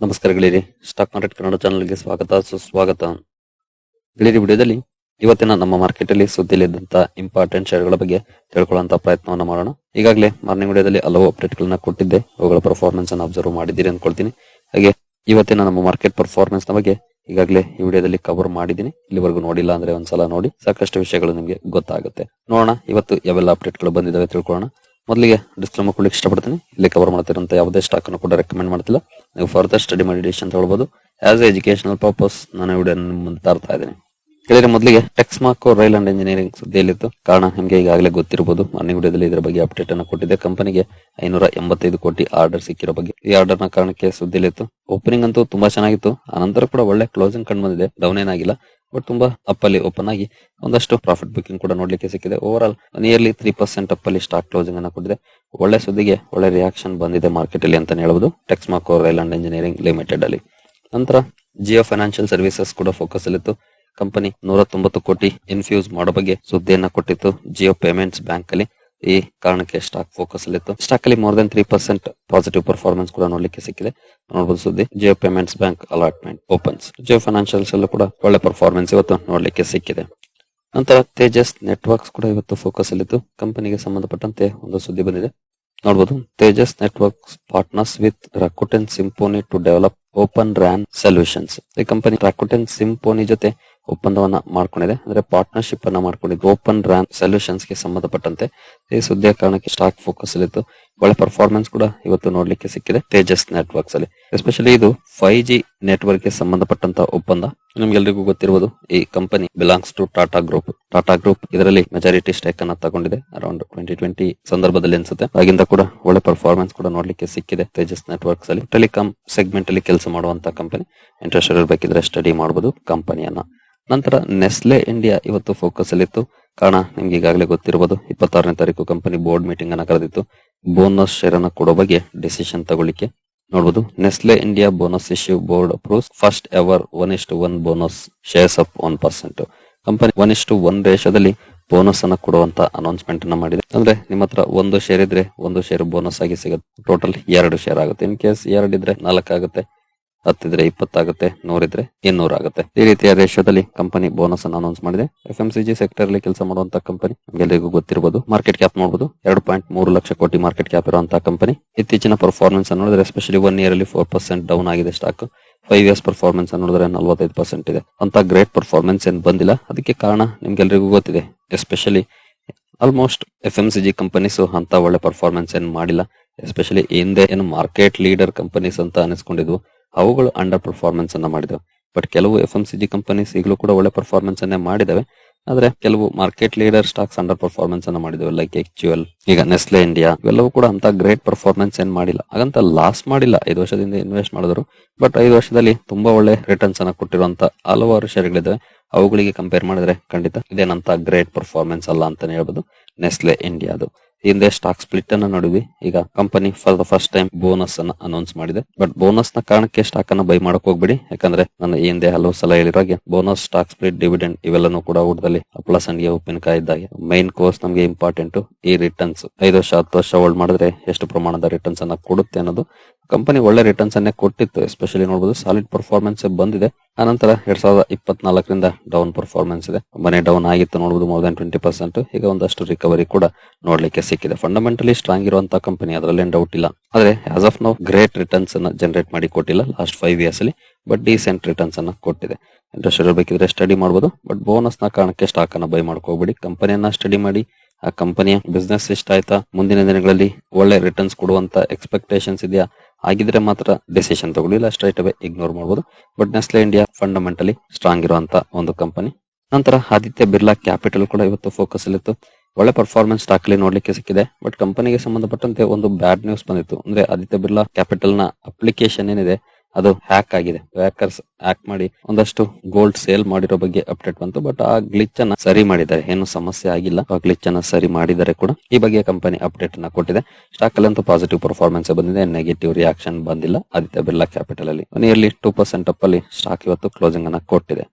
ನಮಸ್ಕಾರ ಗೆಳೆಯರಿ. Stock market Kannada ಚಾನಲ್ಗೆ ಸ್ವಾಗತ, ಸುಸ್ವಾಗತ. ಗೆಳೆಯರಿ, ವಿಡಿಯೋದಲ್ಲಿ ಇವತ್ತಿನ ನಮ್ಮ ಮಾರ್ಕೆಟ್ ಅಲ್ಲಿ ಸುದ್ದಿಯಲ್ಲಿದ್ದಂತ ಇಂಪಾರ್ಟೆಂಟ್ ಶೇರ್ಗಳ ಬಗ್ಗೆ ತಿಳ್ಕೊಳ್ಳುವಂತ ಪ್ರಯತ್ನವನ್ನ ಮಾಡೋಣ. ಈಗಾಗಲೇ ಮಾರ್ನಿಂಗ್ ವಿಡಿಯೋದಲ್ಲಿ ಹಲವು ಅಪ್ಡೇಟ್ ಗಳನ್ನ ಕೊಟ್ಟಿದ್ದೆ. ಅವುಗಳ ಪರ್ಫಾರ್ಮೆನ್ಸ್ ಅನ್ನು ಅಬ್ಸರ್ವ್ ಮಾಡಿದ್ದೀರಿ ಅನ್ಕೊಳ್ತೀನಿ. ಹಾಗೆ ಇವತ್ತಿನ ನಮ್ಮ ಮಾರ್ಕೆಟ್ ಪರ್ಫಾರ್ಮೆನ್ಸ್ನ ಬಗ್ಗೆ ಈಗಾಗಲೇ ಈ ವಿಡಿಯೋದಲ್ಲಿ ಕವರ್ ಮಾಡಿದ್ದೀನಿ. ಇಲ್ಲಿವರೆಗೂ ನೋಡಿಲ್ಲ ಅಂದ್ರೆ ಒಂದ್ಸಲ ನೋಡಿ. ಸಾಕಷ್ಟು ವಿಷಯಗಳು ನಿಮಗೆ ಗೊತ್ತಾಗುತ್ತೆ. ನೋಡೋಣ, ಇವತ್ತು ಯಾವೆಲ್ಲ ಅಪ್ಡೇಟ್ಗಳು ಬಂದಿದ್ದಾವೆ ತಿಳ್ಕೊಳ್ಳೋಣ. ಮೊದಲಿಗೆ ಡಿಸ್ಕ್ಲೇಮರ್ ಕೊಡ್ಲಿಕ್ಕೆ ಇಷ್ಟಪಡ್ತೀನಿ. ಇಲ್ಲಿ ಕವರ್ ಮಾಡ್ತಿರೋಂಥ ಯಾವುದೇ ಸ್ಟಾಕ್ ಅನ್ನು ಕೂಡ ರೆಕಮೆಂಡ್ ಮಾಡ್ತಿಲ್ಲ. ನೀವು ಫರ್ದರ್ ಸ್ಟಡಿ ಮಾಡಿ ಅಂತ ಹೇಳ್ಬೋದು ಆಸ್ ಎ ಎಜುಕೇಶನಲ್ ಪರ್ಪಸ್ ನಾನು ವಿಡಿಯೋ ಮುಂದೆ ತರ್ತಾ ಇದ್ದೀನಿ. ಕೇಳಿದ್ರೆ ಮೊದಲಿಗೆ ಟೆಕ್ಸ್ಮಾರ್ಕ್ ರೈಲ್ ಅಂಡ್ ಇಂಜಿನಿಯರಿಂಗ್ ಸುದ್ದಿಯಲ್ಲಿತ್ತು. ಕಾರಣ ನಿಮಗೆ ಈಗಾಗಲೇ ಗೊತ್ತಿರಬಹುದು ಮಾರ್ನಿಂಗ್ ವಿಡಿಯೋದಲ್ಲಿ ಇದರ ಬಗ್ಗೆ ಅಪ್ಡೇಟ್ ಅನ್ನು ಕೊಟ್ಟಿದೆ ಕಂಪನಿಗೆ ಐನೂರ ಎಂಬತ್ತೈದು ಕೋಟಿ ಆರ್ಡರ್ ಸಿಕ್ಕಿರೋ ಬಗ್ಗೆ. ಈ ಆರ್ಡರ್ನ ಕಾರಣಕ್ಕೆ ಸುದ್ದಿಯಲ್ಲಿತ್ತು. ಓಪನಿಂಗ್ ಅಂತೂ ತುಂಬಾ ಚೆನ್ನಾಗಿತ್ತು. ಆನಂತರ ಕೂಡ ಒಳ್ಳೆ ಕ್ಲೋಸಿಂಗ್ ಕಂಡು ಬಂದಿದೆ. ಡೌನ್ ಏನಾಗಿಲ್ಲ. ಬಟ್ ತುಂಬಾ ಅಪ್ಪಲ್ಲಿ ಓಪನ್ ಆಗಿ ಒಂದಷ್ಟು ಪ್ರಾಫಿಟ್ ಬುಕಿಂಗ್ ಕೂಡ ನೋಡ್ಲಿಕ್ಕೆ ಸಿಕ್ಕಿದೆ. Over all nearly three percent ಅಪ್ಪಲ್ಲಿ stock closing ಅನ್ನು ಕೊಟ್ಟಿದೆ. ಒಳ್ಳೆ ಸುದ್ದಿಗೆ ಒಳ್ಳೆ ರಿಯಾಕ್ಷನ್ ಬಂದಿದೆ ಮಾರ್ಕೆಟ್ ಅಲ್ಲಿ ಅಂತಾನೆ ಹೇಳ್ಬೋದು. Texmaco rail and engineering limited ಅಲ್ಲಿ. ನಂತರ ಜಿಯೋ ಫೈನಾನ್ಷಿಯಲ್ ಸರ್ವಿಸಸ್ ಕೂಡ ಫೋಕಸ್ ಅಲ್ಲಿತ್ತು. ಕಂಪನಿ ನೂರ ತೊಂಬತ್ತು ಕೋಟಿ ಇನ್ಫ್ಯೂಸ್ ಮಾಡೋ ಬಗ್ಗೆ ಸುದ್ದಿಯನ್ನ ಕೊಟ್ಟಿತ್ತು ಜಿಯೋ ಪೇಮೆಂಟ್ಸ್ ಬ್ಯಾಂಕ್ ಅಲ್ಲಿ. ಈ ಕಾರಣಕ್ಕೆ ಸ್ಟಾಕ್ ಫೋಕಸ್ ಅಲ್ಲಿತ್ತು ಸ್ಟಾಕ್ ಅಲ್ಲಿ more than three percent positive performance ಕೂಡ ನೋಡ್ಲಿಕ್ಕೆ ಸಿಕ್ಕಿದೆ. ನೋಡಬಹುದು ಸುದ್ದಿ. Jio payments bank allotment opens Jio financials ಅಲ್ಲೂ ಕೂಡ ಒಳ್ಳೆ ಪರ್ಫಾರ್ಮೆನ್ಸ್ ಇವತ್ತು ನೋಡ್ಲಿಕ್ಕೆ ಸಿಕ್ಕಿದೆ. ನಂತರ ತೇಜಸ್ ನೆಟ್ವರ್ಕ್ಸ್ ಕೂಡ ಇವತ್ತು ಫೋಕಸ್ ಅಲ್ಲಿತ್ತು ಕಂಪನಿಗೆ ಸಂಬಂಧಪಟ್ಟಂತೆ ಒಂದು ಸುದ್ದಿ ಬಂದಿದೆ. ನೋಡಬಹುದು Tejas networks partners with Rakuten symphony to develop open RAN solutions ಈ ಕಂಪನಿ ರಾಕುಟೆನ್ ಸಿಂಪೋನಿ ಜೊತೆ ಒಪ್ಪಂದವನ್ನ ಮಾಡ್ಕೊಂಡಿದೆ. ಅಂದ್ರೆ ಪಾರ್ಟ್ನರ್ಶಿಪ್ ಅನ್ನ ಮಾಡ್ಕೊಂಡಿದ್ದು ಓಪನ್ ರ್ಯಾನ್ ಸೊಲ್ಯೂಷನ್ಸ್ಗೆ ಸಂಬಂಧಪಟ್ಟಂತೆ. ಈ ಸುದ್ದಿಯ ಕಾರಣಕ್ಕೆ ಸ್ಟಾಕ್ ಫೋಕಸ್ ಅಲ್ಲಿತ್ತು. ಒಳ್ಳೆ ಪರ್ಫಾರ್ಮೆನ್ಸ್ ಕೂಡ ಇವತ್ತು ನೋಡ್ಲಿಕ್ಕೆ ಸಿಕ್ಕಿದೆ ತೇಜಸ್ ನೆಟ್ವರ್ಕ್ಸ್ ಅಲ್ಲಿ. ಎಸ್ಪೆಷಲಿ ಇದು ಫೈವ್ ಜಿ ನೆಟ್ವರ್ಕ್ಗೆ ಸಂಬಂಧಪಟ್ಟಂತ ಒಪ್ಪಂದ. ನಿಮ್ಗೆಲ್ರಿಗೂ ಗೊತ್ತಿರಬಹುದು ಈ company belongs to Tata group Tata group ಇದರಲ್ಲಿ ಮೆಜಾರಿಟಿ ಸ್ಟೇಕ್ ಅನ್ನ ತಗೊಂಡಿದೆ. ಅರೌಂಡ್ ಟ್ವೆಂಟಿ ಟ್ವೆಂಟಿ ಸಂದರ್ಭದಲ್ಲಿ ಅನ್ಸುತ್ತೆ. ಆಗಿಂದ ಕೂಡ ಒಳ್ಳೆ ಪರ್ಫಾರ್ಮೆನ್ಸ್ ಕೂಡ ನೋಡ್ಲಿಕ್ಕೆ ಸಿಕ್ಕಿದೆ ತೇಜಸ್ ನೆಟ್ವರ್ಕ್ಸ್ ಅಲ್ಲಿ. ಟೆಲಿಕಾಂ ಸೆಗ್ಮೆಂಟ್ ಅಲ್ಲಿ ಕೆಲಸ ಮಾಡುವಂತ ಕಂಪನಿ ಇಂಟ್ರೆಸ್ಟ್ ಇರಬೇಕಿದ್ರೆ ಸ್ಟಡಿ ಮಾಡಬಹುದು ಕಂಪನಿಯನ್ನ ನಂತರ ನೆಸ್ಲೆ ಇಂಡಿಯಾ ಇವತ್ತು ಫೋಕಸ್ ಅಲ್ಲಿತ್ತು. ಕಾರಣ ನಿಮ್ಗೆ ಈಗಾಗಲೇ ಗೊತ್ತಿರಬಹುದು ಇಪ್ಪತ್ತಾರನೇ ತಾರೀಕು ಕಂಪನಿ ಬೋರ್ಡ್ ಮೀಟಿಂಗ್ ಅನ್ನ ಕರೆದಿತ್ತು. ಬೋನಸ್ ಶೇರ್ ಅನ್ನು ಕೊಡೋ ಬಗ್ಗೆ ಡಿಸಿಷನ್ ತಗೊಳ್ಳಿಕ್ಕೆ ನೋಡಬಹುದು Nestle India bonus issue board approves first ever one ಇಷ್ಟು one bonus shares of one percent company one ಇಷ್ಟು ಒನ್ ರೇಷದಲ್ಲಿ ಬೋನಸ್ ಅನ್ನ ಕೊಡುವಂತ ಅನೌನ್ಸ್ಮೆಂಟ್ ಅನ್ನ ಮಾಡಿದೆ. ಅಂದ್ರೆ ನಿಮ್ಮ ಹತ್ರ ಒಂದು ಶೇರ್ ಇದ್ರೆ ಒಂದು ಶೇರ್ ಬೋನಸ್ ಆಗಿ ಸಿಗುತ್ತೆ. ಟೋಟಲ್ ಎರಡು ಶೇರ್ ಆಗುತ್ತೆ. ಇನ್ ಕೇಸ್ ಎರಡು ಇದ್ರೆ ನಾಲ್ಕು ಆಗುತ್ತೆ. ಹತ್ತಿದ್ರೆ ಇಪ್ಪತ್ತಾಗುತ್ತೆ ನೂರಿದ್ರೆ ಇನ್ನೂರ ಆಗುತ್ತೆ. ಈ ರೀತಿಯ ರೇಷಿಯೋದಲ್ಲಿ ಕಂಪನಿ ಬೋನಸ್ ಅನ್ನು ಅನೌನ್ಸ್ ಮಾಡಿದೆ. F M C G sector ಅಲ್ಲಿ ಕೆಲಸ ಮಾಡುವಂತಹ ಕಂಪನಿ ಎಲ್ಲರಿಗೂ ಗೊತ್ತಿರಬಹುದು ಮಾರ್ಕೆಟ್ ಕ್ಯಾಪ್ ನೋಡಬಹುದು ಎರಡು ಪಾಯಿಂಟ್ ಮೂರು ಲಕ್ಷ ಕೋಟಿ ಮಾರ್ಕೆಟ್ ಕ್ಯಾಪ್ ಇರುವಂತಹ ಕಂಪನಿ ಇತ್ತೀಚಿನ ಪರ್ಫಾರ್ಮೆನ್ಸ್ ಅನ್ನು ನೋಡಿದ್ರೆ ಎಸ್ಪೆಷಲಿ ಒನ್ ಇಯರ್ ಅಲ್ಲಿ ಫೋರ್ ಪರ್ಸೆಂಟ್ ಡೌನ್ ಆಗಿದೆ ಸ್ಟಾಕ್ ಫೈವ್ ಇಯರ್ಸ್ ಪರ್ಫಾರ್ಮೆನ್ಸ್ ನೋಡಿದ್ರೆ ನಲವತ್ತೈದು ಪರ್ಸೆಂಟ್ ಇದೆ. ಅಂತ ಗ್ರೇಟ್ ಪರ್ಫಾರ್ಮೆನ್ಸ್ ಏನ್ ಬಂದಿಲ್ಲ. ಅದಕ್ಕೆ ಕಾರಣ ನಿಮ್ಗೆಲ್ರಿಗೂ ಗೊತ್ತಿದೆ. Especially almost F M C G companies ಅಂತ ಒಳ್ಳೆ ಪರ್ಫಾರ್ಮೆನ್ಸ್ ಏನ್ ಮಾಡಿಲ್ಲ. ಎಸ್ಪೆಷಲಿ ಹಿಂದೆ ಏನು ಮಾರ್ಕೆಟ್ ಲೀಡರ್ ಕಂಪನೀಸ್ ಅಂತ ಅನಿಸ್ಕೊಂಡಿದ್ವು. ಅವುಗಳು ಅಂಡರ್ ಪರ್ಫಾರ್ಮೆನ್ಸ್ ಅನ್ನ ಮಾಡಿದವು. ಬಟ್ ಕೆಲವು F M C G companies ಈಗಲೂ ಕೂಡ ಒಳ್ಳೆ ಪರ್ಫಾರ್ಮೆನ್ಸ್ ಅನ್ನೇ ಮಾಡಿದವೆ. ಆದ್ರೆ ಕೆಲವು market leader stocks under performance ಅನ್ನ ಮಾಡಿದವೆ ಲೈಕ್ ಎಕ್ಚುಯಲ್ ಈಗ ನೆಸ್ಲೆ ಇಂಡಿಯಾ ಇವೆಲ್ಲವೂ ಕೂಡ ಅಂತ ಗ್ರೇಟ್ ಪರ್ಫಾರ್ಮೆನ್ಸ್ ಏನ್ ಮಾಡಿಲ್ಲ. ಹಾಗಂತ ಲಾಸ್ ಮಾಡಿಲ್ಲ. ಐದು ವರ್ಷದಿಂದ ಇನ್ವೆಸ್ಟ್ ಮಾಡಿದ್ರು. ಬಟ್ ಐದು ವರ್ಷದಲ್ಲಿ ತುಂಬಾ ಒಳ್ಳೆ ರಿಟರ್ನ್ಸ್ ಅನ್ನ ಕೊಟ್ಟಿರುವಂತ ಹಲವಾರು ಶೇರ್ಗಳಿದಾವೆ ಅವುಗಳಿಗೆ ಕಂಪೇರ್ ಮಾಡಿದ್ರೆ ಖಂಡಿತ ಇದೇನಂತ ಗ್ರೇಟ್ ಪರ್ಫಾರ್ಮೆನ್ಸ್ ಅಲ್ಲ ಅಂತಾನೆ ಹೇಳ್ಬೋದು. ನೆಸ್ಲೆ ಇಂಡಿಯಾದು ಹಿಂದೆ ಸ್ಟಾಕ್ ಸ್ಪ್ಲಿಟ್ ಅನ್ನ ನಡುವೆ ಈಗ company for the first time bonus ಅನ್ನ ಅನೌನ್ಸ್ ಮಾಡಿದೆ. ಬಟ್ ಬೋನಸ್ನ ಕಾರಣಕ್ಕೆ ಸ್ಟಾಕ್ ಅನ್ನ ಬೈ ಮಾಡಕ್ ಹೋಗ್ಬೇಡಿ. ಯಾಕಂದ್ರೆ ನಾನು ಹಿಂದೆ ಹಲವು ಸಲ ಹೇಳಿರೋ ಹಾಗೆ ಬೋನಸ್ ಸ್ಟಾಕ್ ಸ್ಪ್ಲಿಟ್ ಡಿವಿಡೆಂಡ್ ಇವೆಲ್ಲನೂ ಕೂಡ ಊಟದಲ್ಲಿ ಹಪ್ಪಳ ಸಂಡಿಗೆ ಉಪ್ಪಿನಕಾಯಿ ಇದ್ದಾಗೆ. ಮೈನ್ ಕೋರ್ಸ್ ನಮಗೆ ಇಂಪಾರ್ಟೆಂಟ್ ಈ ರಿಟರ್ನ್ಸ್ ಐದು ವರ್ಷ, ಹತ್ತು ವರ್ಷ ಹೋಲ್ಡ್ ಮಾಡಿದ್ರೆ ಎಷ್ಟು ಪ್ರಮಾಣದ ರಿಟರ್ನ್ಸ್ ಅನ್ನ ಕೊಡುತ್ತೆ ಅನ್ನೋದು ಕಂಪನಿ ಒಳ್ಳೆ ರಿಟರ್ನ್ಸ್ ಅನ್ನೇ ಕೊಟ್ಟಿತ್ತು ಎಸ್ಪೆಷಲಿ ನೋಡಬಹುದು ಸಾಲಿಡ್ ಪರ್ಫಾರ್ಮೆನ್ಸ್ ಬಂದಿದೆ. ಆನಂತರ ಎರಡ್ ಸಾವಿರದ ಇಪ್ಪತ್ನಾಲ್ಕರಿಂದ ಡೌನ್ ಪರ್ಫಾರ್ಮೆನ್ಸ್ ಇದೆ. ಮನೆ ಡೌನ್ ಆಗಿತ್ತು ನೋಡಬಹುದು ಮೋರ್ ದನ್ ಟ್ವೆಂಟಿ ಪರ್ಸೆಂಟ್ ಈಗ ಒಂದಷ್ಟು ರಿಕವರಿ ಕೂಡ ನೋಡ್ಲಿಕ್ಕೆ ಸಿಕ್ಕಿದೆ. ಫಂಡಮೆಂಟಲಿ ಸ್ಟ್ರಾಂಗ್ ಇರುವಂತಹ ಕಂಪನಿ ಅದರಲ್ಲಿ ಡೌಟ್ ಇಲ್ಲ. ಆದ್ರೆ as of now great returns ಅನ್ನ ಜನರೇಟ್ ಮಾಡಿ ಕೊಟ್ಟಿಲ್ಲ ಲಾಸ್ಟ್ ಫೈವ್ ಇಯರ್ಸ್ ಅಲ್ಲಿ ಬಟ್ ಡಿಸೆಂಟ್ ರಿಟರ್ನ್ಸ್ ಅನ್ನ ಕೊಟ್ಟಿದೆ. ಇಂಟ್ರೆಸ್ಟ್ ಇರಬೇಕಿದ್ರೆ ಸ್ಟಡಿ ಮಾಡಬಹುದು ಬಟ್ ಬೋನಸ್ನ ಕಾರಣಕ್ಕೆ ಸ್ಟಾಕ್ ಅನ್ನ ಬೈ ಮಾಡ್ಕೋಬೇಡಿ ಕಂಪನಿಯನ್ನ ಸ್ಟಡಿ ಮಾಡಿ, ಆ ಕಂಪನಿಯ ಬಿಸ್ನೆಸ್ ಇಷ್ಟ ಮುಂದಿನ ದಿನಗಳಲ್ಲಿ ಒಳ್ಳೆ ರಿಟರ್ನ್ಸ್ ಕೊಡುವಂತ ಎಕ್ಸ್ಪೆಕ್ಟೇಷನ್ಸ್ ಇದೆಯಾ ಆಗಿದ್ರೆ ಮಾತ್ರ ಡಿಸಿಷನ್ ತಗೊಳ್ಳಿಲ್ಲ ಸ್ಟ್ರೈಟ್ ಅವೇ ಇಗ್ನೋರ್ ಮಾಡಬಹುದು but Nestle India fundamentally strong ಇರುವಂತ ಒಂದು ಕಂಪನಿ ನಂತರ ಆದಿತ್ಯ ಬಿರ್ಲಾ ಕ್ಯಾಪಿಟಲ್ ಕೂಡ ಇವತ್ತು ಫೋಕಸ್ ಅಲ್ಲಿತ್ತು. ಒಳ್ಳೆ ಪರ್ಫಾರ್ಮೆನ್ಸ್ ಸ್ಟಾಕ್ ಅಲ್ಲಿ ನೋಡ್ಲಿಕ್ಕೆ ಸಿಕ್ಕಿದೆ. ಬಟ್ ಕಂಪನಿಗೆ ಸಂಬಂಧಪಟ್ಟಂತೆ ಒಂದು ಬ್ಯಾಡ್ ನ್ಯೂಸ್ ಬಂದಿತ್ತು. ಅಂದ್ರೆ ಆದಿತ್ಯ ಬಿರ್ಲಾ ಕ್ಯಾಪಿಟಲ್ನ ಅಪ್ಲಿಕೇಶನ್ ಏನಿದೆ ಅದು ಹ್ಯಾಕ್ ಆಗಿದೆ. ಹ್ಯಾಕರ್ಸ್ ಹ್ಯಾಕ್ ಮಾಡಿ ಒಂದಷ್ಟು ಗೋಲ್ಡ್ ಸೇಲ್ ಮಾಡಿರೋ ಬಗ್ಗೆ ಅಪ್ಡೇಟ್ ಬಂತು ಬಟ್ ಆ ಗ್ಲಿಚ್ ಅನ್ನ ಸರಿ ಮಾಡಿದ್ದಾರೆ. ಏನು ಸಮಸ್ಯೆ ಆಗಿಲ್ಲ. ಆ ಗ್ಲಿಚ್ ಅನ್ನ ಸರಿ ಮಾಡಿದರೆ ಕೂಡ. ಈ ಬಗ್ಗೆ ಕಂಪನಿ ಅಪ್ಡೇಟ್ ಅನ್ನ ಕೊಟ್ಟಿದೆ. ಸ್ಟಾಕ್ ಅಂತೂ ಪಾಸಿಟಿವ್ ಪರ್ಫಾರ್ಮೆನ್ಸ್ ಬಂದಿದೆ. ನೆಗೆಟಿವ್ ರಿಯಾಕ್ಷನ್ ಬಂದಿಲ್ಲ. ಆದಿತ್ಯ ಬಿರ್ಲಾ ಕ್ಯಾಪಿಟಲ್ ಅಲ್ಲಿ. ನಿಯರ್ಲಿ ಟೂ ಪರ್ಸೆಂಟ್ ಅಪ್ ಅಲ್ಲಿ ಸ್ಟಾಕ್ ಇವತ್ತು ಕ್ಲೋಸಿಂಗ್ ಅನ್ನ ಕೊಟ್ಟಿದೆ.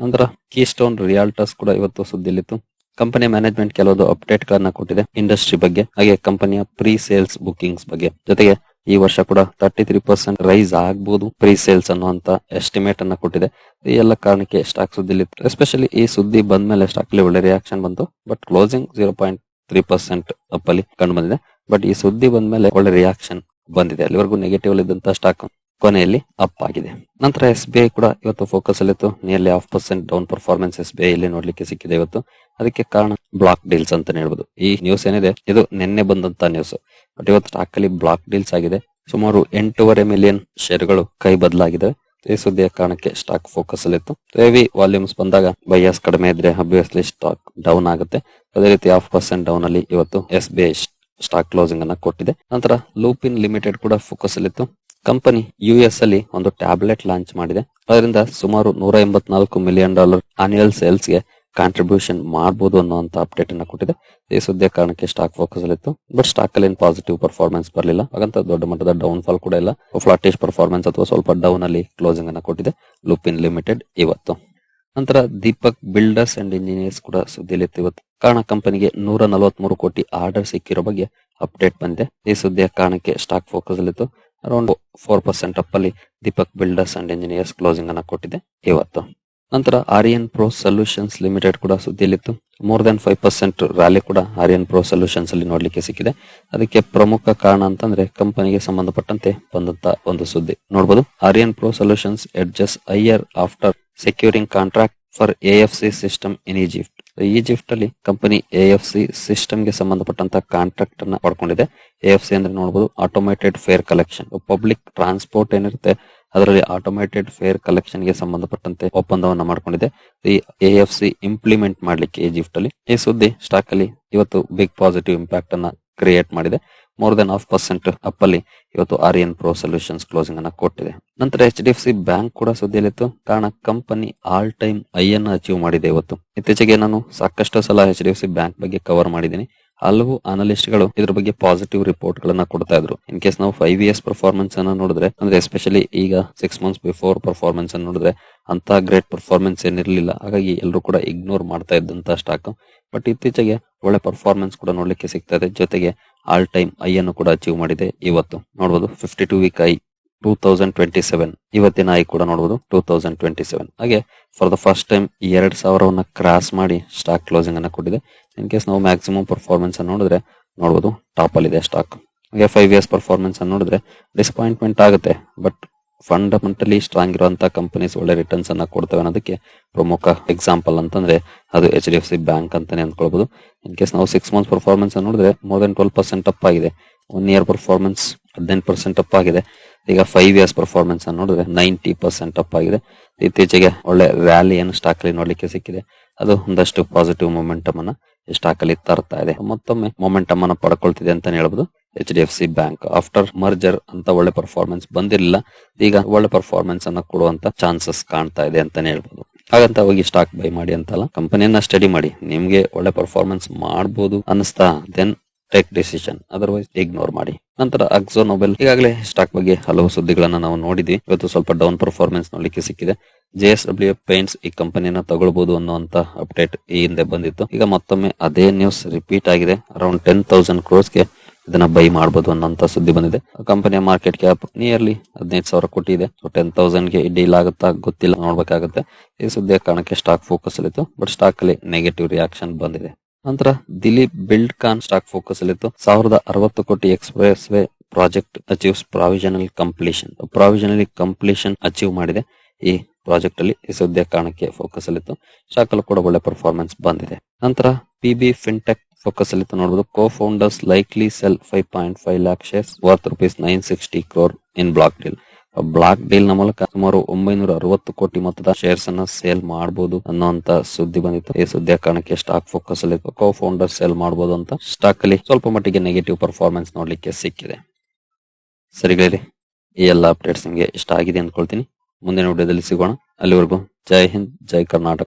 ನಂತರ ಕೀ ಸ್ಟೋನ್ ರಿಯಾಲ್ಟರ್ಸ್ ಕೂಡ ಇವತ್ತು ಸುದ್ದಿಲಿತ್ತು ಕಂಪನಿಯ ಮ್ಯಾನೇಜ್ಮೆಂಟ್ ಕೆಲವೊಂದು ಅಪ್ಡೇಟ್ ಗಳನ್ನ ಕೊಟ್ಟಿದೆ ಇಂಡಸ್ಟ್ರಿ ಬಗ್ಗೆ, ಹಾಗೆ ಕಂಪನಿಯ ಪ್ರೀ ಸೇಲ್ಸ್ ಬುಕಿಂಗ್ಸ್ ಬಗ್ಗೆ. ಜೊತೆಗೆ ಈ ವರ್ಷ ಕೂಡ ತರ್ಟಿ ತ್ರೀ ಪರ್ಸೆಂಟ್ ರೈಸ್ ಆಗ್ಬಹುದು ಪ್ರೀ ಸೇಲ್ಸ್ ಅನ್ನುವಂತ ಎಸ್ಟಿಮೇಟ್ ಅನ್ನ ಕೊಟ್ಟಿದೆ. ಈ ಎಲ್ಲ ಕಾರಣಕ್ಕೆ ಸ್ಟಾಕ್ ಸುದ್ದಿ ಎಸ್ಪೆಷಲಿ ಈ ಸುದ್ದಿ ಬಂದ ಮೇಲೆ ಸ್ಟಾಕ್ ಅಲ್ಲಿ ಒಳ್ಳೆ ರಿಯಾಕ್ಷನ್ ಬಂತು but closing zero point three percent up ಅಲ್ಲಿ ಕಂಡು ಬಂದಿದೆ ಬಟ್ ಈ ಸುದ್ದಿ ಬಂದ ಮೇಲೆ ಒಳ್ಳೆ ರಿಯಾಕ್ಷನ್ ಬಂದಿದೆ. ಅಲ್ಲಿವರೆಗೂ ನೆಗೆಟಿವ್ ಅಲ್ಲಿ ಇದ್ದಂತ ಸ್ಟಾಕ್ ಕೊನೆಯಲ್ಲಿ ಅಪ್ ಆಗಿದೆ. ನಂತರ ಎಸ್ ಬಿ ಐ ಕೂಡ ಇವತ್ತು focus ಅಲ್ಲಿತ್ತು. Nearly half percent down performance S B I ಅಲ್ಲಿ ನೋಡ್ಲಿಕ್ಕೆ ಸಿಕ್ಕಿದೆ ಇವತ್ತು. ಅದಕ್ಕೆ ಕಾರಣ ಬ್ಲಾಕ್ ಡೀಲ್ಸ್ ಅಂತ ಹೇಳ್ಬೋದು. ಈ ನ್ಯೂಸ್ ಏನಿದೆ? ಇದು ನಿನ್ನೆ ಬಂದಂತ ನ್ಯೂಸ್ ಬಟ್ ಇವತ್ತು ಸ್ಟಾಕ್ ಅಲ್ಲಿ ಬ್ಲಾಕ್ ಡೀಲ್ಸ್ ಆಗಿದೆ. ಸುಮಾರು ಎಂಟೂವರೆ ಮಿಲಿಯನ್ ಶೇರ್ಗಳು ಕೈ ಬದಲಾಗಿದೆ. ಈ ಸುದ್ದಿಯ ಕಾರಣಕ್ಕೆ ಸ್ಟಾಕ್ ಫೋಕಸ್ ಅಲ್ಲಿ ಇತ್ತು. ಹೆವಿ ವಾಲ್ಯೂಮ್ಸ್ ಬಂದಾಗ ಬೈಯಸ್ ಕಡಿಮೆ ಇದ್ರೆ ಅಬ್ವಿಯಸ್ಲಿ ಸ್ಟಾಕ್ ಡೌನ್ ಆಗುತ್ತೆ. ಅದೇ ರೀತಿ ಹಾಫ್ ಪರ್ಸೆಂಟ್ ಡೌನ್ ಅಲ್ಲಿ ಇವತ್ತು S B I stock closing ಅನ್ನ ಕೊಟ್ಟಿದೆ. ನಂತರ ಲೂಪಿನ್ ಲಿಮಿಟೆಡ್ ಕೂಡ ಫೋಕಸ್ ಅಲ್ಲಿ ಇತ್ತು. ಕಂಪನಿ ಯು ಎಸ್ ಅಲ್ಲಿ ಒಂದು ಟ್ಯಾಬ್ಲೆಟ್ ಲಾಂಚ್ ಮಾಡಿದೆ. ಅದರಿಂದ ಸುಮಾರು ನೂರ ಎಂಬತ್ನಾಲ್ಕು ಮಿಲಿಯನ್ ಡಾಲರ್ ಆನ್ಯುಯಲ್ ಸೇಲ್ಸ್ಗೆ ಕಾಂಟ್ರಿಬ್ಯೂಷನ್ ಮಾಡಬಹುದು ಅನ್ನುವಂತ ಅಪ್ಡೇಟ್ ಅನ್ನ ಕೊಟ್ಟಿದೆ. ಈ ಸುದ್ದಿಯ ಕಾರಣಕ್ಕೆ ಸ್ಟಾಕ್ ಫೋಕಸ್ ಅಲ್ಲಿತ್ತು ಬಟ್ ಸ್ಟಾಕ್ ಅಲ್ಲಿ ಪಾಸಿಟಿವ್ ಪರ್ಫಾರ್ಮೆನ್ಸ್ ಬರಲಿಲ್ಲ. ಹಾಗಂತ ದೊಡ್ಡ ಮಟ್ಟದ ಡೌನ್ ಫಾಲ್ ಕೂಡ ಇಲ್ಲ. ಫ್ಲಾಟೇಜ್ ಪರ್ಫಾರ್ಮೆನ್ಸ್ ಅಥವಾ ಸ್ವಲ್ಪ ಡೌನ್ ಅಲ್ಲಿ ಕ್ಲೋಸಿಂಗ್ ಅನ್ನ ಕೊಟ್ಟಿದೆ. ಲುಪಿನ್ ಲಿಮಿಟೆಡ್ ಇವತ್ತು. ನಂತರ ದೀಪಕ್ ಬಿಲ್ಡರ್ಸ್ ಅಂಡ್ ಇಂಜಿನಿಯರ್ಸ್ ಕೂಡ ಸುದ್ದಿಯಲ್ಲಿತ್ತು ಇವತ್ತು. ಕಾರಣ ಕಂಪನಿಗೆ ನೂರ ನಲವತ್ಮೂರು ಕೋಟಿ ಆರ್ಡರ್ ಸಿಕ್ಕಿರೋ ಬಗ್ಗೆ ಅಪ್ಡೇಟ್ ಬಂದಿದೆ. ಈ ಸುದ್ದಿಯ ಕಾರಣಕ್ಕೆ ಸ್ಟಾಕ್ ಫೋಕಸ್ ಅಲ್ಲಿತ್ತು ಅರೌಂಡ್ ಫೋರ್ ಪರ್ಸೆಂಟ್ ಅಪ್ ಅಲ್ಲಿ Deepak builders and engineers closing ಅನ್ನ ಕೊಟ್ಟಿದೆ ಇವತ್ತು. ನಂತರ ಆರ್ಯನ್ ಪ್ರೋ ಸೊಲ್ಯೂಷನ್ಸ್ ಲಿಮಿಟೆಡ್ ಕೂಡ ಸುದ್ದಿಯಲ್ಲಿತ್ತು. More than five percent rally ಕೂಡ ಆರ್ಯನ್ ಪ್ರೋ ಸೊಲ್ಯೂಷನ್ಸ್ ಅಲ್ಲಿ ನೋಡ್ಲಿಕ್ಕೆ ಸಿಕ್ಕಿದೆ. ಅದಕ್ಕೆ ಪ್ರಮುಖ ಕಾರಣ ಅಂತಂದ್ರೆ ಕಂಪನಿಗೆ ಸಂಬಂಧಪಟ್ಟಂತೆ ಬಂದಂತ ಒಂದು ಸುದ್ದಿ. ನೋಡಬಹುದು Aurionpro solutions edges higher after securing contract for A F C system in Egypt Egypt ಅಲ್ಲಿ ಕಂಪನಿ ಎ ಎಫ್ ಸಿ ಸಿಸ್ಟಮ್ಗೆ ಸಂಬಂಧಪಟ್ಟಂತ ಕಾಂಟ್ರಾಕ್ಟ್ ಅನ್ನ ಪಡ್ಕೊಂಡಿದೆ. ಎ ಎಫ್ ಸಿ ಅಂದ್ರೆ ನೋಡಬಹುದು automated fare collection public transport ಏನಿರುತ್ತೆ ಅದರಲ್ಲಿ ಆಟೋಮೇಟೆಡ್ ಫೇರ್ ಕಲೆಕ್ಷನ್ಗೆ ಸಂಬಂಧಪಟ್ಟಂತೆ ಒಪ್ಪಂದವನ್ನ ಮಾಡ್ಕೊಂಡಿದೆ. ಈ ಎ ಎಫ್ ಸಿ ಇಂಪ್ಲಿಮೆಂಟ್ ಮಾಡ್ಲಿಕ್ಕೆ ಈಜಿಪ್ಟ್ ಅಲ್ಲಿ ಈ ಸುದ್ದಿ ಸ್ಟಾಕ್ ಅಲ್ಲಿ ಇವತ್ತು ಬಿಗ್ ಪಾಸಿಟಿವ್ ಇಂಪ್ಯಾಕ್ಟ್ ಅನ್ನ ಕ್ರಿಯೇಟ್ ಮಾಡಿದೆ. More than half percent up ಅಲ್ಲಿ ಇವತ್ತು R N pro solutions closing ಅನ್ನ ಕೊಟ್ಟಿದೆ. ನಂತರ H D F C bank ಕೂಡ ಸುದ್ದಿಯಲ್ಲಿತ್ತು. ಕಾರಣ ಕಂಪನಿ ಆಲ್ ಟೈಮ್ ಐ ಅನ್ನು ಅಚೀವ್ ಮಾಡಿದೆ ಇವತ್ತು. ಇತ್ತೀಚೆಗೆ ನಾನು ಸಾಕಷ್ಟು ಸಲ H D F C bank ಬಗ್ಗೆ ಕವರ್ ಮಾಡಿದ್ದೀನಿ. ಹಲವು ಅನಲಿಸ್ಟ್ಗಳು ಇದ್ರ ಬಗ್ಗೆ ಪಾಸಿಟಿವ್ ರಿಪೋರ್ಟ್ ಗಳನ್ನ ಕೊಡ್ತಾ ಇದ್ರು. ಇನ್ ಕೇಸ್ ನಾವು ಫೈವ್ ಇಯರ್ಸ್ ಪರ್ಫಾರ್ಮೆನ್ಸ್ ಅನ್ನ ನೋಡಿದ್ರೆ, ಅಂದ್ರೆ ಎಸ್ಪೆಷಲಿ ಈಗ ಸಿಕ್ಸ್ ಮಂತ್ಸ್ ಬಿಫೋರ್ ಪರ್ಫಾರ್ಮೆನ್ಸ್ ಅನ್ನ ನೋಡಿದ್ರೆ ಅಂತ ಗ್ರೇಟ್ ಪರ್ಫಾರ್ಮೆನ್ಸ್ ಏನಿರಲಿಲ್ಲ. ಹಾಗಾಗಿ ಎಲ್ಲರೂ ಕೂಡ ಇಗ್ನೋರ್ ಮಾಡ್ತಾ ಇದ್ದಂತ ಸ್ಟಾಕ್ ಬಟ್ ಇತ್ತೀಚೆಗೆ ಒಳ್ಳೆ ಪರ್ಫಾರ್ಮೆನ್ಸ್ ಕೂಡ ನೋಡ್ಲಿಕ್ಕೆ ಸಿಗ್ತಾ ಜೊತೆಗೆ ಆಲ್ ಟೈಮ್ ಐ ಅನ್ನು ಕೂಡ ಅಚೀವ್ ಮಾಡಿದೆ ಇವತ್ತು. ನೋಡಬಹುದು fifty two week high two thousand twenty seven ಇವತ್ತಿನ ಐ ಕೂಡ ನೋಡಬಹುದು ಟೂ ತೌಸಂಡ್ ಟ್ವೆಂಟಿ ಸೆವೆನ್ ಹಾಗೆ ಫಾರ್ ದ ಫಸ್ಟ್ ಟೈಮ್ ಎರಡ್ ಸಾವಿರವನ್ನ ಕ್ರಾಸ್ ಮಾಡಿ ಸ್ಟಾಕ್ ಕ್ಲೋಸಿಂಗ್ ಅನ್ನ ಕೊಟ್ಟಿದೆ. ಇನ್ ಕೇಸ್ ನಾವು ಮ್ಯಾಕ್ಸಿಮಮ್ ಪರ್ಫಾರ್ಮೆನ್ಸ್ ಅನ್ನು ನೋಡಿದ್ರೆ ನೋಡಬಹುದು ಟಾಪ್ ಅಲ್ಲಿ ಇದೆ ಸ್ಟಾಕ್ ಹಾಗೆ ಫೈವ್ ಇಯರ್ಸ್ ಪರ್ಫಾರ್ಮೆನ್ಸ್ ಅನ್ನು ನೋಡಿದ್ರೆ ಡಿಸಪಾಯಿಂಟ್ಮೆಂಟ್ ಆಗುತ್ತೆ. ಬಟ್ ಫಂಡಮೆಂಟಲಿ ಸ್ಟ್ರಾಂಗ್ ಇರುವಂತ ಕಂಪನೀಸ್ ಒಳ್ಳೆ ರಿಟರ್ನ್ಸ್ ಅನ್ನ ಕೊಡ್ತವೆ ಅನ್ನೋದಕ್ಕೆ ಪ್ರಮುಖ ಎಕ್ಸಾಂಪಲ್ ಅಂತಂದ್ರೆ ಅದು H D F C bank ಅಂತಾನೆ ಅಂದ್ಕೊಳ್ಬಹುದು ಇನ್ ಕೇಸ್ ನಾವು ಸಿಕ್ಸ್ ಮಂತ್ ಪರ್ಫಾರ್ಮೆನ್ಸ್ ನೋಡಿದ್ರೆ more than twelve percent up ಆಗಿದೆ. ಒನ್ ಇಯರ್ ಪರ್ಫಾರ್ಮೆನ್ಸ್ ಹದಿನೆಂಟು ಪರ್ಸೆಂಟ್ ಅಪ್ ಆಗಿದೆ. ಈಗ ಫೈವ್ ಇಯರ್ಸ್ ಪರ್ಫಾರ್ಮೆನ್ಸ್ ಅನ್ನು ನೋಡಿದ್ರೆ ನೈಂಟಿ ಪರ್ಸೆಂಟ್ ಅಪ್ ಆಗಿದೆ. ಇತ್ತೀಚೆಗೆ ಒಳ್ಳೆ ರ್ಯಾಲಿಯನ್ನು ಸ್ಟಾಕ್ ಅಲ್ಲಿ ನೋಡ್ಲಿಕ್ಕೆ ಸಿಕ್ಕಿದೆ. ಅದು ಒಂದಷ್ಟು ಪಾಸಿಟಿವ್ ಮೊಮೆಂಟಮ್ ಅನ್ನ ಸ್ಟಾಕ್ ಅಲ್ಲಿ ತರ್ತಾ ಇದೆ. ಮತ್ತೊಮ್ಮೆ ಮೊಮೆಂಟಮ್ ಅನ್ನ ಪಡ್ಕೊಳ್ತಿದೆ ಅಂತ ಹೇಳ್ಬೋದು. H D F C bank after merger ಅಂತ ಒಳ್ಳೆ ಪರ್ಫಾರ್ಮೆನ್ಸ್ ಬಂದಿರಲಿಲ್ಲ. ಈಗ ಒಳ್ಳೆ ಪರ್ಫಾರ್ಮೆನ್ಸ್ ಅನ್ನ ಕೊಡುವಂತ ಚಾನ್ಸಸ್ ಕಾಣ್ತಾ ಇದೆ ಅಂತಾನೆ ಹೇಳ್ಬೋದು. ಹಾಗಂತ ಹೋಗಿ ಸ್ಟಾಕ್ ಬೈ ಮಾಡಿ ಅಂತಲ್ಲ ಕಂಪನಿಯನ್ನ ಸ್ಟಡಿ ಮಾಡಿ. ನಿಮ್ಗೆ ಒಳ್ಳೆ ಪರ್ಫಾರ್ಮೆನ್ಸ್ ಮಾಡಬಹುದು ಅನಿಸ್ತಾ then take decision otherwise ignore ಮಾಡಿ. ನಂತರ ಅಕ್ಸೋ ನೊಬೆಲ್ ಈಗಾಗಲೇ ಸ್ಟಾಕ್ ಬಗ್ಗೆ ಹಲವು ಸುದ್ದಿಗಳನ್ನ ನಾವು ನೋಡಿದ್ವಿ. ಇವತ್ತು ಸ್ವಲ್ಪ ಡೌನ್ ಪರ್ಫಾರ್ಮೆನ್ಸ್ ನೋಡ್ಲಿಕ್ಕೆ ಸಿಕ್ಕಿದೆ. ಜೆ ಎಸ್ ಡಬ್ಲ್ಯೂ ಪೇಂಟ್ಸ್ ಈ ಕಂಪನಿಯನ್ನ ತಗೊಳ್ಬಹುದು ಅನ್ನುವಂತ ಅಪ್ಡೇಟ್ ಈ ಹಿಂದೆ ಬಂದಿತ್ತು. ಈಗ ಮತ್ತೊಮ್ಮೆ ಅದೇ ನ್ಯೂಸ್ ರಿಪೀಟ್ ಆಗಿದೆ. ಅರೌಂಡ್ ಟೆನ್ ತೌಸಂಡ್ ಕ್ರೋಸ್ಗೆ ಇದನ್ನ ಬೈ ಮಾಡಬಹುದು ಅನ್ನೋಂತ ಸುದ್ದಿ ಬಂದಿದೆ. ಕಂಪನಿಯ ಮಾರ್ಕೆಟ್ ಕ್ಯಾಪ್ ನಿಯರ್ಲಿ ಹದಿನೈದು ಸಾವಿರ ಕೋಟಿ ಇದೆ. ಸೊ ಟೆನ್ ತೌಸಂಡ್ಗೆ ಡೀಲ್ ಆಗುತ್ತಾ ಗೊತ್ತಿಲ್ಲ ನೋಡ್ಬೇಕಾಗುತ್ತೆ. ಈ ಸುದ್ದಿಯ ಕಾರಣಕ್ಕೆ ಸ್ಟಾಕ್ ಫೋಕಸ್ ಅಲ್ಲಿತ್ತು ಬಟ್ ಸ್ಟಾಕ್ ಅಲ್ಲಿ ನೆಗೆಟಿವ್ ರಿಯಾಕ್ಷನ್ ಬಂದಿದೆ. ನಂತರ ದಿಲೀಪ್ ಬಿಲ್ಡ್ ಕಾನ್ ಸ್ಟಾಕ್ ಫೋಕಸ್ ಅಲ್ಲಿತ್ತು ಸಾವಿರದ ಅರವತ್ತು ಕೋಟಿ expressway project achieves provisional completion provisionally completion achieve ಮಾಡಿದೆ ಈ ಪ್ರಾಜೆಕ್ಟ್ ಅಲ್ಲಿ. ಈ ಸುದ್ದಿಯ ಕಾರಣಕ್ಕೆ ಫೋಕಸ್ ಅಲ್ಲಿತ್ತು ಸ್ಟಾಕ್ ಅಲ್ಲಿ ಕೂಡ ಒಳ್ಳೆ ಪರ್ಫಾರ್ಮೆನ್ಸ್ ಬಂದಿದೆ. ನಂತರ ಪಿ ಬಿ ಫಿನ್ಟೆಕ್ ಫೋಕಸ್ ಅಲ್ಲಿ ನೋಡಬಹುದು co founders likely sell five point five lakh shares worth rupees nine sixty crore in block deal block ಡೀಲ್ನ ಮೂಲಕ ಸುಮಾರು ಒಂಬೈನೂರ ಅರವತ್ತು ಕೋಟಿ ಮೊತ್ತದ ಶೇರ್ಸ್ ಅನ್ನ ಸೇಲ್ ಮಾಡಬಹುದು ಅನ್ನೋಂತ ಸುದ್ದಿ ಬಂದಿತ್ತು. ಈ ಸುದ್ದಿಯ ಕಾರಣಕ್ಕೆ ಸ್ಟಾಕ್ ಫೋಕಸ್ ಅಲ್ಲಿ ಕೋ ಫೌಂಡರ್ ಸೇಲ್ ಮಾಡಬಹುದು ಅಂತ ಸ್ಟಾಕ್ ಅಲ್ಲಿ ಸ್ವಲ್ಪ ಮಟ್ಟಿಗೆ ನೆಗೆಟಿವ್ ಪರ್ಫಾರ್ಮೆನ್ಸ್ ನೋಡ್ಲಿಕ್ಕೆ ಸಿಕ್ಕಿದೆ. ಸರಿಗಳಿರಿ ಈ ಎಲ್ಲ ಅಪ್ಡೇಟ್ಸ್ ನಿಮಗೆ ಇಷ್ಟ ಆಗಿದೆ ಅಂದ್ಕೊಳ್ತೀನಿ. ಮುಂದಿನ ವಿಡಿಯೋದಲ್ಲಿ ಸಿಗೋಣ. ಅಲ್ಲಿವರೆಗೂ ಜೈ ಹಿಂದ್, ಜೈ ಕರ್ನಾಟಕ.